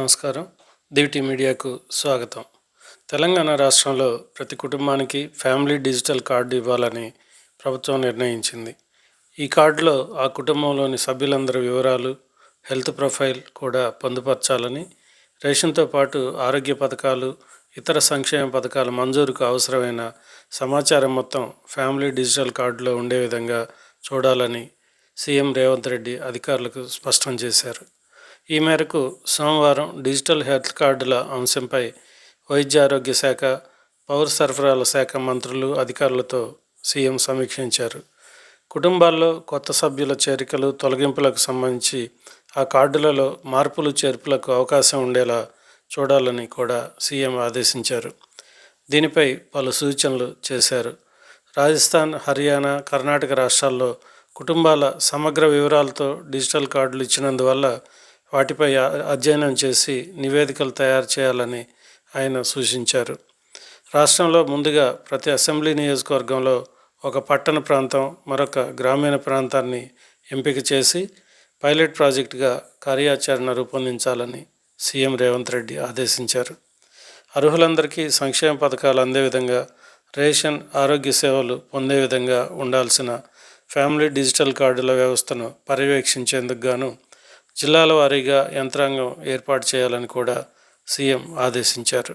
నమస్కారం. దివిటి మీడియాకు స్వాగతం. తెలంగాణ రాష్ట్రంలో ప్రతి కుటుంబానికి ఫ్యామిలీ డిజిటల్ కార్డు ఇవ్వాలని ప్రభుత్వం నిర్ణయించింది. ఈ కార్డులో ఆ కుటుంబంలోని సభ్యులందరి వివరాలు హెల్త్ ప్రొఫైల్ కూడా పొందుపరచాలని రేషన్తో పాటు ఆరోగ్య పథకాలు ఇతర సంక్షేమ పథకాల మంజూరుకు అవసరమైన సమాచారం మొత్తం ఫ్యామిలీ డిజిటల్ కార్డులో ఉండే విధంగా చూడాలని సీఎం రేవంత్ రెడ్డి అధికారులకు స్పష్టం చేశారు. ఈ మేరకు సోమవారం డిజిటల్ హెల్త్ కార్డుల అంశంపై వైద్య ఆరోగ్య శాఖ పౌర సరఫరాల శాఖ మంత్రులు అధికారులతో సీఎం సమీక్షించారు. కుటుంబాల్లో కొత్త సభ్యుల చేరికలు తొలగింపులకు సంబంధించి ఆ కార్డులలో మార్పులు చేర్పులకు అవకాశం ఉండేలా చూడాలని కూడా సీఎం ఆదేశించారు. దీనిపై పలు సూచనలు చేశారు. రాజస్థాన్ హర్యానా కర్ణాటక రాష్ట్రాల్లో కుటుంబాల సమగ్ర వివరాలతో డిజిటల్ కార్డులు ఇచ్చినందువల్ల వాటిపై అధ్యయనం చేసి నివేదికలు తయారు చేయాలని ఆయన సూచించారు. రాష్ట్రంలో ముందుగా ప్రతి అసెంబ్లీ నియోజకవర్గంలో ఒక పట్టణ ప్రాంతం మరొక గ్రామీణ ప్రాంతాన్ని ఎంపిక చేసి పైలట్ ప్రాజెక్టుగా కార్యాచరణ రూపొందించాలని సీఎం రేవంత్ రెడ్డి ఆదేశించారు. అర్హులందరికీ సంక్షేమ పథకాలు అందే విధంగా రేషన్ ఆరోగ్య సేవలు పొందే విధంగా ఉండాల్సిన ఫ్యామిలీ డిజిటల్ కార్డుల వ్యవస్థను పర్యవేక్షించేందుకు గాను జిల్లాల వారీగా యంత్రాంగం ఏర్పాటు చేయాలని కూడా సీఎం ఆదేశించారు.